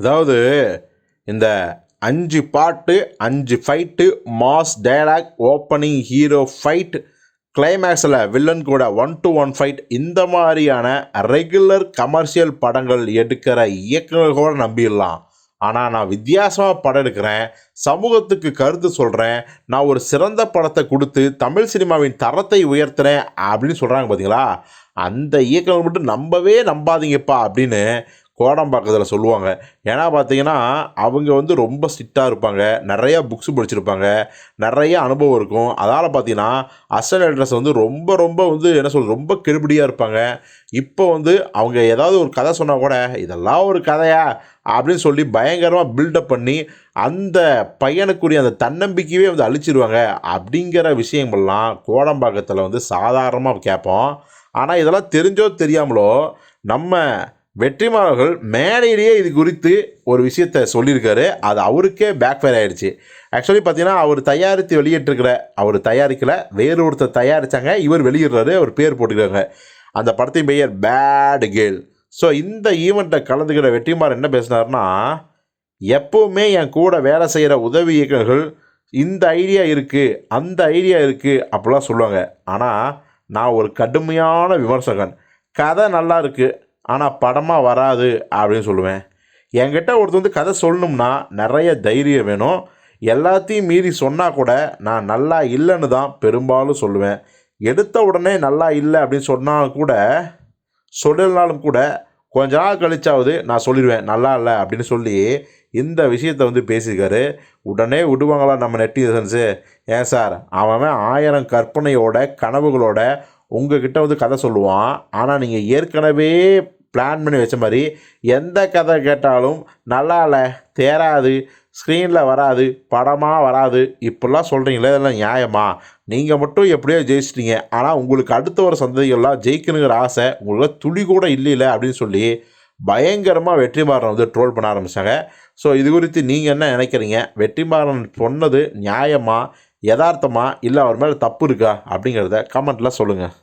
அதாவது இந்த அஞ்சு பாட்டு அஞ்சு fight mass dialogue opening hero fight கிளைமேக்ஸில் வில்லன் கூட ஒன் டு ஒன் ஃபைட் இந்த மாதிரியான ரெகுலர் கமர்ஷியல் படங்கள் எடுக்கிற இயக்குநர்கள் கூட நம்பிடலாம். ஆனால் நான் வித்தியாசமாக படம் எடுக்கிறேன் சமூகத்துக்கு கருத்து சொல்கிறேன் நான் ஒரு சிறந்த படத்தை கொடுத்து தமிழ் சினிமாவின் தரத்தை உயர்த்துறேன் அப்படின்னு சொல்கிறாங்க பார்த்தீங்களா அந்த இயக்குனர் மட்டும் நம்பவே நம்பாதீங்கப்பா அப்படின்னு கோடம்பாக்கத்தில் சொல்லுவாங்க. ஏன்னா பார்த்தீங்கன்னா அவங்க வந்து ரொம்ப ஸ்ட்ரிக்டாக இருப்பாங்க. நிறையா புக்ஸ் படிச்சிருப்பாங்க. நிறைய அனுபவம் இருக்கும். அதால் பார்த்தீங்கன்னா அசல் அட்ரஸ் வந்து ரொம்ப ரொம்ப வந்து என்ன சொல்கிறது ரொம்ப கெடுபடியாக இருப்பாங்க. இப்போ வந்து அவங்க ஏதாவது ஒரு கதை சொன்னால் கூட இதெல்லாம் ஒரு கதையா? அப்படின்னு சொல்லி பயங்கரமாக பில்டப் பண்ணி அந்த பையனுக்குரிய அந்த தன்னம்பிக்கையே வந்து அழிச்சிருவாங்க. அப்படிங்கிற விஷயங்கள்லாம் கோடம்பாக்கத்தில் வந்து சாதாரணமாக கேட்போம். ஆனால் இதெல்லாம் தெரிஞ்சோ தெரியாமலோ நம்ம வெற்றிமாறர்கள் மேடையிலேயே இது குறித்து ஒரு விஷயத்த சொல்லியிருக்காரு. அது அவருக்கே பேக்ஃபயர் ஆயிடுச்சு. ஆக்சுவலி பார்த்தீங்கன்னா அவர் தயாரித்து வெளியிட்டிருக்கிற அவர் தயாரிக்கல வேறு ஒருத்தர் தயாரித்தாங்க இவர் வெளியிடுறாரு அவர் பேர் போட்டுக்கிறாங்க அந்த படத்தின் பெயர் பேட் கேர்ள் ஸோ இந்த ஈவெண்ட்டை கலந்துக்கிற வெற்றிமாறன் என்ன பேசினார்னா எப்போவுமே என் கூட வேலை செய்கிற உதவி இயக்குநர்கள் இந்த ஐடியா இருக்குது அந்த ஐடியா இருக்குது அப்படிலாம் சொல்லுவாங்க. ஆனால் நான் ஒரு கடுமையான விமர்சகன். கதை நல்லா இருக்குது ஆனால் படமாக வராது அப்படின்னு சொல்லுவேன். என்கிட்ட ஒருத்தர் வந்து கதை சொல்லணும்னா நிறைய தைரியம் வேணும். எல்லாத்தையும் மீறி சொன்னால் கூட நான் நல்லா இல்லைன்னு தான் பெரும்பாலும் சொல்லுவேன். எடுத்த உடனே நல்லா இல்லை அப்படின்னு சொன்னால் கூட சொல்லலனாலும் கூட கொஞ்ச நாள் கழிச்சாவது நான் சொல்லிடுவேன் நல்லா இல்லை அப்படின்னு சொல்லி இந்த விஷயத்தை வந்து பேசியிருக்காரு. உடனே விடுவாங்களா நம்ம நெட்டிசன்ஸு? ஏன் சார்? அவன் அவன் ஆயிரம் கற்பனையோட கனவுகளோட உங்ககிட்ட வந்து கதை சொல்லுவான். ஆனால் நீங்கள் ஏற்கனவே பிளான் பண்ணி வச்ச மாதிரி எந்த கதை கேட்டாலும் நல்லா இல்லை தேராது ஸ்க்ரீனில் வராது படமாக வராது. இப்படிலாம் சொல்கிறீங்களே இதெல்லாம் நியாயமா? நீங்கள் மட்டும் எப்படியோ ஜெயிச்சிட்டீங்க. ஆனால் உங்களுக்கு அடுத்த ஒரு சந்ததிகள்லாம் ஜெயிக்கணுங்கிற ஆசை உங்களுக்கு துளி கூட இல்லையில அப்படின்னு சொல்லி பயங்கரமாக வெற்றிமாறன் வந்து ட்ரோல் பண்ண ஆரம்பித்தாங்க ஸோ இது குறித்து நீங்கள் என்ன நினைக்கிறீங்க? வெற்றிமாறன் சொன்னது நியாயமா யதார்த்தமாக இல்லை அவர் மேலே தப்பு இருக்கா அப்படிங்கிறத கமெண்ட்டில் சொல்லுங்கள்